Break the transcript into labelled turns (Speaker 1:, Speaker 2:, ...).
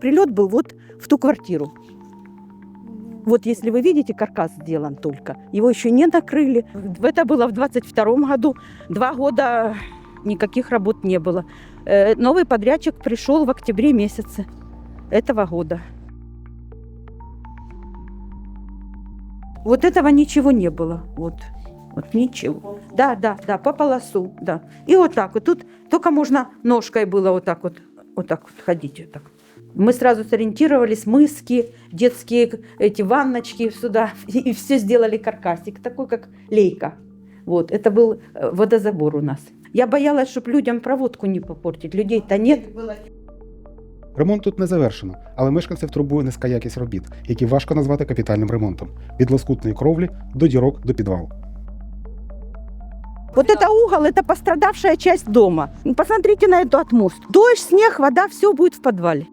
Speaker 1: Прилет был вот в ту квартиру. Вот если вы видите, каркас сделан только. Его еще не накрыли. Это было в 22 году. Два года никаких работ не было. Э, Новый подрядчик пришел в октябре месяце этого года. Вот этого ничего не было. Вот. Вот ничего. Да, да, да, по полосу, да. И вот так вот. Тут только можно ножкой было вот так вот, вот так вот ходить. Вот так Мы сразу сориентировались, мыски, детские эти ванночки сюда, и, все сделали каркасик, такой как лейка. Вот, это был э, водозабор у нас. Я боялась, чтобы людям проводку не попортить. Людей-то нет.
Speaker 2: Ремонт тут не завершено, але мешканців турбує низька якість робіт, які важко назвати капітальним ремонтом від лоскутної кровлі до дірок до підвалу.
Speaker 1: Вот это угол, это пострадавшая часть дома. Посмотрите на эту отмостку. Дождь, снег, вода, все будет в подвале.